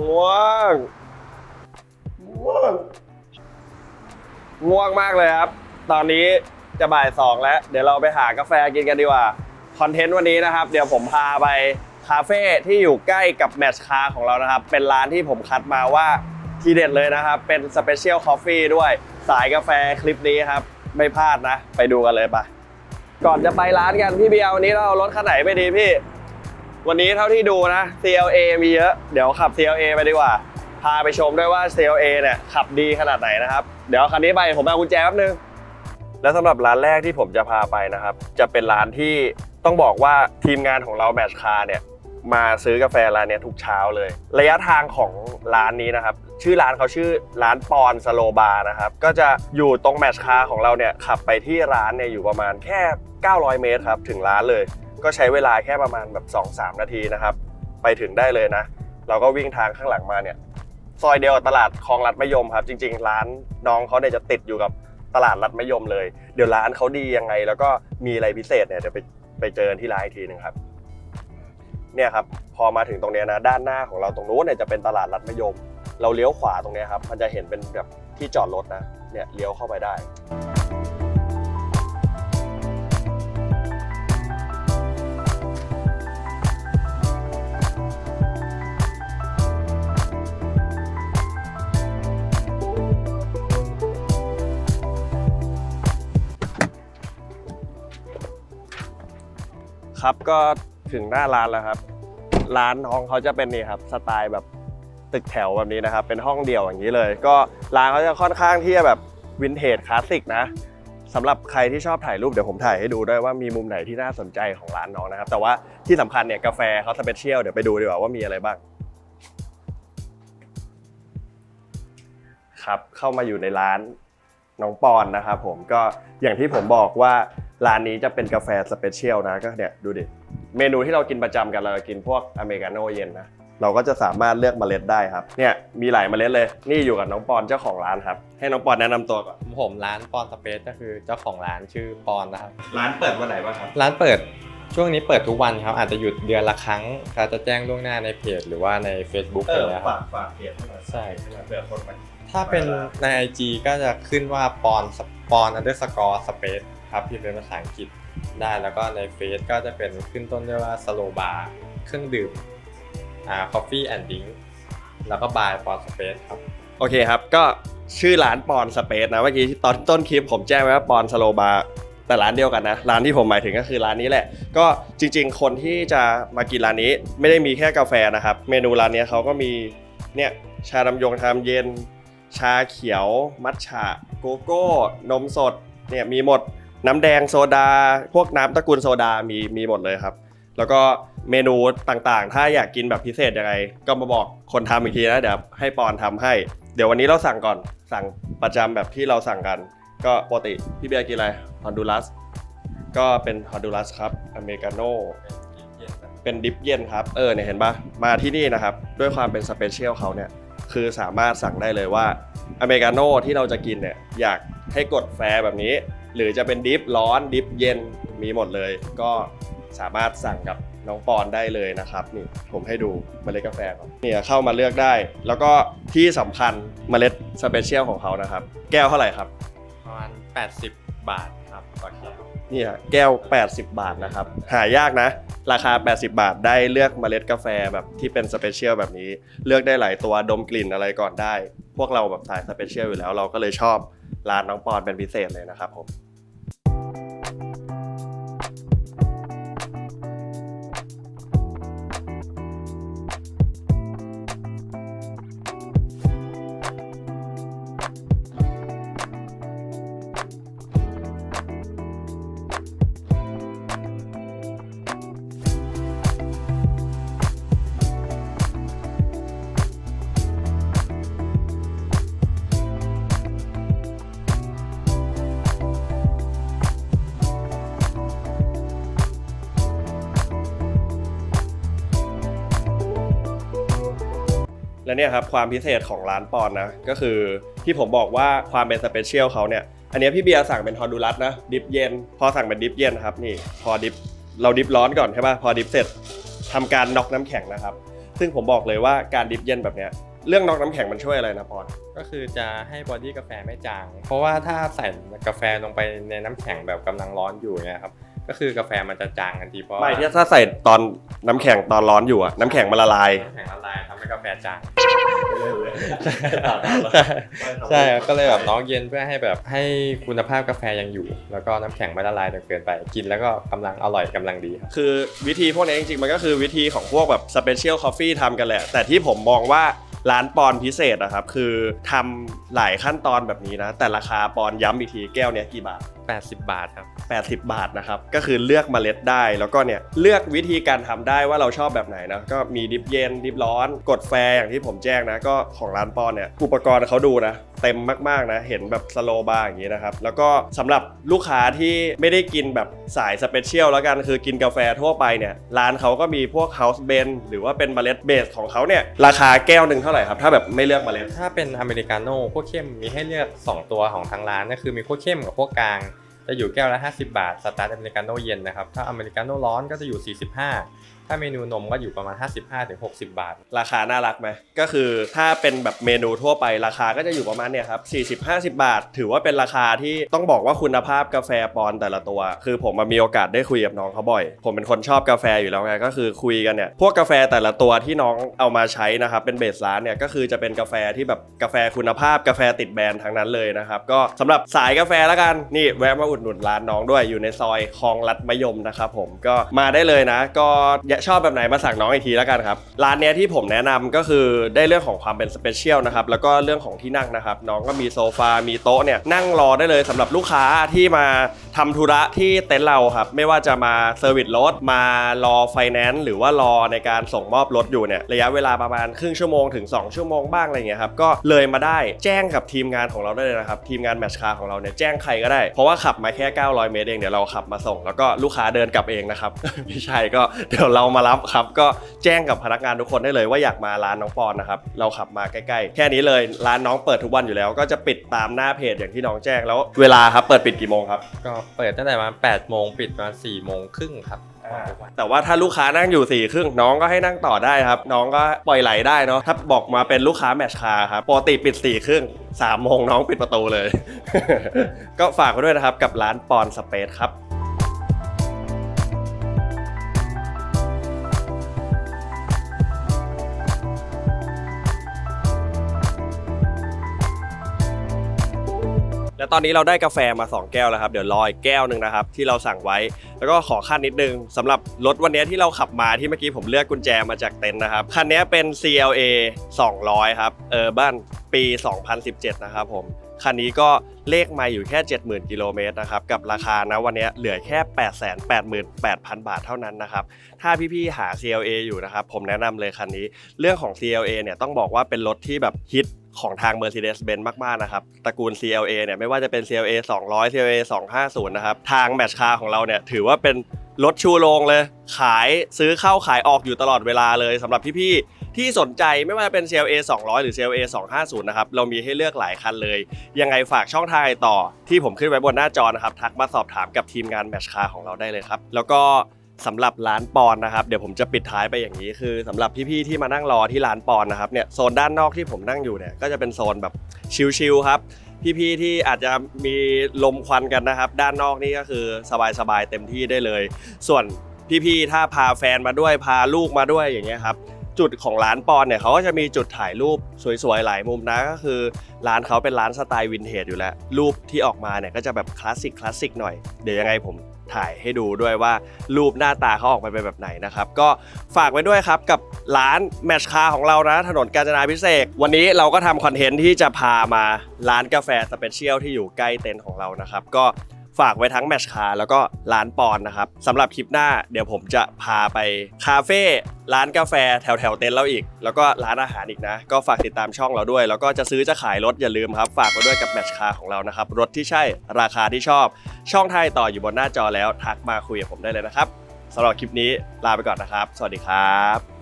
ง่วง ง่วง ง่วงมากเลยครับ ตอนนี้จะบ่ายสองแล้ว เดี๋ยวเราไปหากาแฟกินกันดีกว่า คอนเทนต์วันนี้นะครับ เดี๋ยวผมพาไปคาเฟ่ที่อยู่ใกล้กับแมชคาของเรานะครับ เป็นร้านที่ผมคัดมาว่าทีเด็ดเลยนะครับ เป็นสเปเชียลคอฟฟี่ด้วย สายกาแฟคลิปนี้ครับ ไม่พลาดนะ ไปดูกันเลยปะก่อนจะไปร้านกันพี่เบียร์วันนี้เราเอารถคันไหนไปดีพี่ วันนี้เท่าที่ดูนะ CLA มีเยอะ เดี๋ยวขับ CLA ไปดีกว่า พาไปชมด้วยว่า CLA เนี่ยขับดีขนาดไหนนะครับ เดี๋ยวคันนี้ไปผมเอากุญแจแป๊บนึง และสำหรับร้านแรกที่ผมจะพาไปนะครับ จะเป็นร้านที่ต้องบอกว่าทีมงานของเราแมชคาร์เนี่ยมาซื้อกาแฟร้านนี้ทุกเช้าเลย ระยะทางของร้านนี้นะครับ ชื่อร้านเขาชื่อร้านปอนสโลบาร์นะครับ ก็จะอยู่ตรงแมชคาร์ของเราเนี่ยขับไปที่ร้านเนี่ยอยู่ประมาณแค่ 900 เมตรครับ ถึงร้านเลย ก็ใช้เวลาแค่ประมาณแบบ 2-3 นาทีนะครับ ไปถึงได้เลยนะ เราก็วิ่งทางข้างหลังมาเนี่ยซอยเดียวกับตลาดคลองลัดมะยมครับ จริง ๆ ร้านน้องเขาเนี่ยจะติดอยู่กับตลาดลัดมะยมเลย เดี๋ยวร้านเขาดียังไง แล้วก็มีอะไรพิเศษเนี่ยเดี๋ยวไปไปเจอที่ร้านอีกทีหนึ่งครับเนี่ยครับพอมาถึงตรงนี้นะด้านหน้าของเราตรงนู้นเนี่ยจะเป็นตลาดลัดมะยม เราเลี้ยวขวาตรงนี้ครับมันจะเห็นเป็นแบบที่จอดรถนะเนี่ยเลี้ยวเข้าไปได้ ครับก็ถึงหน้าร้านแล้วครับ ร้านน้องเขาจะเป็นนี่ครับสไตล์แบบตึกแถวแบบนี้นะครับ เป็นห้องเดี่ยวอย่างนี้เลย ก็ร้านเขาจะค่อนข้างที่จะแบบวินเทจคลาสสิกนะสำหรับใครที่ชอบถ่ายรูปเดี๋ยวผมถ่ายให้ดูด้วยว่ามีมุมไหนที่น่าสนใจของร้านน้องนะครับ แต่ว่าที่สำคัญเนี่ยกาแฟเขาสเปเชียลเดี๋ยวไปดูดีกว่าว่ามีอะไรบ้างครับเข้ามาอยู่ในร้านน้องปอนนะครับผมก็อย่างที่ผมบอกว่า ร้านนี้จะเป็นกาแฟสเปเชียลนะก็เนี่ยดูดิ เมนูที่เรากินประจำกันเราจะกินพวกอเมริกาโน่เย็นนะ เราก็จะสามารถเลือกเมล็ดได้ครับ เนี่ยมีหลายเมล็ดเลย นี่อยู่กับน้องปอนเจ้าของร้านครับ ให้น้องปอนแนะนำตัวก่อน ผมร้านปอนสเปซก็คือเจ้าของร้านชื่อปอนนะครับ ร้านเปิดวันไหนบ้างครับ ร้านเปิดช่วงนี้เปิดทุกวันครับ อาจจะหยุดเดือนละครั้งก็จะแจ้งล่วงหน้าในเพจหรือว่าใน Facebook เอเลอยนะคฝารับกฝากเพจให้หน่อยใช่ เผื่อคนมา ถ้าเป็นใน IG ก็จะขึ้นว่าปอนปอนอันเดอร์สกอร์สเปซ ครับพิมพ์เป็นภาษาอังกฤษได้แล้วก็ในเฟซก็จะเป็นขึ้นต้นด้วยว่าสโลบาร์เครื่องดื่มอ่า coffee and drink แล้วก็บายปอนสเปซครับ โอเคครับ ก็ชื่อร้านปอนสเปซนะเมื่อกี้ตอนต้นคลิปผมแจ้งไว้ว่าปอนสโลบาร์แต่ร้านเดียวกันนะร้านที่ผมหมายถึงก็คือร้านนี้แหละ ก็จริง ๆ คนที่จะมากินร้านนี้ไม่ได้มีแค่กาแฟนะครับ เมนูร้านนี้เขาก็มีเนี่ยชาดำยงชามเย็น ชาเขียว มัทฉะโกโก้ นมสดเนี่ยมีหมด น้ำแดงโซดา พวกน้ำตระกูลโซดามีมีหมดเลยครับ แล้วก็เมนูต่างๆ ถ้าอยากกินแบบพิเศษยังไง ก็มาบอกคนทำอีกทีนะเดี๋ยวให้ปอนทำให้ เดี๋ยววันนี้เราสั่งก่อนสั่งประจำแบบที่เราสั่งกัน ก็ปกติพี่เบียร์กินอะไรฮอนดูรัสก็เป็นฮอนดูรัสครับอเมริกาโน่เป็นดิฟเย็นครับเออเนี่ยเห็นปะมาที่นี่นะครับ ด้วยความเป็นสเปเชียลเขาเนี่ยคือสามารถสั่งได้เลยว่าอเมริกาโน่ที่เราจะกินเนี่ยอยากให้กดแฟร์แบบนี้ หรือจะเป็นดิฟร้อนดิฟเย็นมีหมดเลย ก็สามารถสั่งกับน้องปอนได้เลยนะครับนี่ผมให้ดูเมล็ดกาแฟก่อนเนี่ยเข้ามาเลือกได้ แล้วก็ที่สำคัญเมล็ดสเปเชียลของเขานะครับ แก้วเท่าไหร่ครับประมาณ80 บาทครับต่อแก้วเนี่ยแก้ว 80 บาทนะครับ หายากนะ ราคา 80 บาทได้เลือกเมล็ดกาแฟแบบที่เป็นสเปเชียลแบบนี้ เลือกได้หลายตัวดมกลิ่นอะไรก่อนได้ พวกเราแบบสายสเปเชียลอยู่แล้วเราก็เลยชอบร้านน้องปอนเป็นพิเศษเลยนะครับผม you และเนี่ยครับความพิเศษของร้านปอนนะก็คือที่ผมบอกว่าความเป็นสเปเชียลเขาเนี่ยอันเนี้ยพี่เบียร์สั่งเป็นฮอนดูรัสนะดิฟเย็น พอสั่งเป็นดิฟเย็นครับนี่พอดิฟเราดิฟร้อนก่อนใช่ป่ะพอดิฟเสร็จทำการน็อกน้ำแข็งนะครับ ซึ่งผมบอกเลยว่าการดิฟเย็นแบบเนี้ยเรื่องน็อกน้ำแข็งมันช่วยอะไรนะปอนก็คือจะให้บอดี้กาแฟไม่จาง เพราะว่าถ้าใส่กาแฟลงไปในน้ำแข็งแบบกำลังร้อนอยู่เนี่ยครับก็คือกาแฟมันจะจางทันทีเพราะไม่ที่ถ้าใส่ตอนน้ำแข็งตอนร้อนอยู่อะน้ำแข็งมันละลายน้ำแข็งละลายทำให้กาแฟจาง ใช่ครับก็เลยแบบน้องเย็นเพื่อให้แบบให้คุณภาพกาแฟยังอยู่ แล้วก็น้ำแข็งไม่ละลายจนเกินไปกินแล้วก็กำลังอร่อยกำลังดีครับคือวิธีพวกนี้จริงๆมันก็คือวิธีของพวกแบบสเปเชียลคอฟฟี่ทำกันแหละ แต่ที่ผมมองว่า ร้านปอนพิเศษนะครับคือทำหลายขั้นตอนแบบนี้นะ แต่ราคาปอนย้ำอีกทีแก้วเนี้ยกี่บาท 80 บาทครับ 80 บาทนะครับ ก็คือเลือกเมล็ดได้ แล้วก็เนี่ยเลือกวิธีการทำได้ว่าเราชอบแบบไหนนะ ก็มีดิฟเย็น ดิฟร้อน กดแฟร์อย่างที่ผมแจ้งนะ ก็ของร้านปอนเนี่ย อุปกรณ์เขาดูนะ เต็มมากๆนะเห็นแบบสโลบาร์อย่างนี้นะครับแล้วก็สำหรับลูกค้าที่ไม่ได้กินแบบสายสเปเชียลแล้วกันคือกินกาแฟทั่วไปเนี่ยร้านเขาก็มีพวกเฮาส์เบนหรือว่าเป็นเมล็ดเบสของเขาเนี่ยราคาแก้วหนึ่งเท่าไหร่ครับถ้าแบบไม่เลือกเมล็ดถ้าเป็นอเมริกาโน่พวกเข้มมีให้เลือก 2 ตัวของทางร้านก็คือมีพวกเข้มกับพวกกลาง จะอยู่แก้วละ 50 บาท สตาร์ทอเมริกาโน่เย็นนะครับ ถ้าอเมริกาโน่ร้อนก็จะอยู่ 45 ถ้าเมนูนมก็อยู่ประมาณ 55-60 บาท ราคาน่ารักไหม ก็คือถ้าเป็นแบบเมนูทั่วไปราคาก็จะอยู่ประมาณเนี่ยครับ 40-50 บาท ถือว่าเป็นราคาที่ต้องบอกว่าคุณภาพกาแฟปอนแต่ละตัว คือผมมามีโอกาสได้คุยกับน้องเขาบ่อย ผมเป็นคนชอบกาแฟอยู่แล้วไง ก็คือคุยกันเนี่ย พวกกาแฟแต่ละตัวที่น้องเอามาใช้นะครับ เป็นเบสร้านเนี่ย ก็คือจะเป็นกาแฟที่แบบกาแฟคุณภาพกาแฟติดแบรนด์ทั้งนั้นเลยนะครับ ก็สำหรับสายกาแฟแล้วกัน นี่แวะมาอุดหนุนร้านน้องด้วยอยู่ในซอยคลองลัดมะยมนะครับผมก็มาได้เลยนะ ก็ชอบแบบไหนมาสั่งน้องอีกทีแล้วกันครับร้านเนี้ยที่ผมแนะนำก็คือได้เรื่องของความเป็นสเปเชียลนะครับแล้วก็เรื่องของที่นั่งนะครับ น้องก็มีโซฟา มีโต๊ะเนี่ยนั่งรอได้เลยสำหรับลูกค้าที่มาทำธุระที่เต็นท์เราครับไม่ว่าจะมาเซอร์วิสรถมารอไฟแนนซ์หรือว่ารอในการส่งมอบรถอยู่เนี่ยระยะเวลาประมาณครึ่งชั่วโมงถึง 2 ชั่วโมงบ้างอะไรเงี้ยครับก็เลยมาได้แจ้งกับทีมงานของเราได้เลยนะครับทีมงานแมชคาของเราเนี่ยแจ้งใครก็ได้เพราะว่าขับมาแค่ 900 เมตรเองเดี๋ยวเราขับมาส่ง แล้วก็ลูกค้าเดินกลับเองนะครับไม่ใช่ก็เดี๋ยวเรามารับครับ ก็แจ้งกับพนักงานทุกคนได้เลยว่าอยากมาร้านน้องปอนนะครับเราขับมาใกล้ๆ แค่นี้เลยร้านน้องเปิดทุกวันอยู่แล้ว ก็จะปิดตามหน้าเพจอย่างที่น้องแจ้งแล้วเวลาครับเปิดปิดกี่โมงครับก็เปิดตั้งแต่ประมาณ8โมงปิดประมาณ4โมงครึ่งครับ แต่ว่าถ้าลูกค้านั่งอยู่สี่ครึ่งน้องก็ให้นั่งต่อได้ครับ น้องก็ปล่อยไหลได้เนาะถ้าบอกมาเป็นลูกค้าแมชคาร์ครับปกติปิดสี่ครึ่งสามโมงน้องปิดประตูเลย ก็ฝากไว้ด้วยนะครับกับร้านปอนสเปซครับ และตอนนี้เราได้กาแฟมา 2 แก้วแล้วครับ เดี๋ยวรออีกแก้วหนึ่งนะครับ ที่เราสั่งไว้ แล้วก็ขอขั้นนิดนึงสำหรับรถวันนี้ที่เราขับมาที่เมื่อกี้ผมเลือกกุญแจมาจากเต็นท์นะครับ คันนี้เป็น CLA 200 ครับเออบ้านปี 2017 นะครับผมคันนี้ก็เลขมาอยู่แค่ 70,000 กิโลเมตรนะครับ กับราคานะวันนี้เหลือแค่ 888,000 บาทเท่านั้นนะครับ ถ้าพี่ๆหา CLA อยู่นะครับ ผมแนะนำเลยคันนี้ เรื่องของ CLA เนี่ยต้องบอกว่าเป็นรถที่แบบฮิต ของทาง Mercedes-Benz มากๆนะครับตระกูล CLA เนี่ยไม่ว่าจะเป็น CLA 200 CLA 250นะครับทางแมชคาของเราเนี่ยถือว่าเป็นรถชูโรงเลย ขายซื้อเข้าขายออกอยู่ตลอดเวลาเลยสำหรับพี่ๆที่สนใจไม่ว่าจะเป็น CLA 200 หรือ CLA 250นะครับเรามีให้เลือกหลายคันเลย ยังไงฝากช่องทางต่อที่ผมขึ้นไว้บนหน้าจอนะครับทักมาสอบถามกับทีมงานแมชคาของเราได้เลยครับแล้วก็ สำหรับร้านปอนนะครับเดี๋ยวผมจะปิดท้ายไปอย่างนี้คือสำหรับพี่ๆที่มานั่งรอที่ร้านปอนนะครับเนี่ยโซนด้านนอกที่ผมนั่งอยู่เนี่ยก็จะเป็นโซนแบบชิลๆครับพี่ๆที่อาจจะมีลมควันกันนะครับ ด้านนอกนี่ก็คือสบายๆเต็มที่ได้เลย ส่วนพี่ๆถ้าพาแฟนมาด้วยพาลูกมาด้วยอย่างเงี้ยครับ จุดของร้านปอนเนี่ยเขาก็จะมีจุดถ่ายรูปสวยๆหลายมุมนะก็คือ ร้านเขาเป็นร้านสไตล์วินเทจอยู่แล้ว รูปที่ออกมาเนี่ยก็จะแบบคลาสสิกคลาสสิกหน่อย เดี๋ยวยังไงผมถ่ายให้ดูด้วยว่ารูปหน้าตาเขาออกมาเป็นแบบไหนนะครับ ก็ฝากไว้ด้วยครับกับร้านแมชคาของเรานะถนนกาญจนาพิเศษกวันนี้เราก็ทำคอนเทนต์ที่จะพามาร้านกาแฟสเปเชียลที่อยู่ใกล้เต็นท์ของเรานะครับ ก็ ฝากไว้ทั้งแมชคาแล้วก็ร้านปอนนะครับสำหรับคลิปหน้าเดี๋ยวผมจะพาไปคาเฟ่ร้านกาแฟแถวแถวเต็นท์เราอีก แล้วก็ร้านอาหารอีกนะ ก็ฝากติดตามช่องเราด้วย แล้วก็จะซื้อจะขายรถอย่าลืมครับ ฝากไว้ด้วยกับแมชคาของเรานะครับ รถที่ใช่ราคาที่ชอบ ช่องไทางต่ออยู่บนหน้าจอแล้วทักมาคุยกับผมได้เลยนะครับสำหรับคลิปนี้ลาไปก่อนนะครับ สวัสดีครับ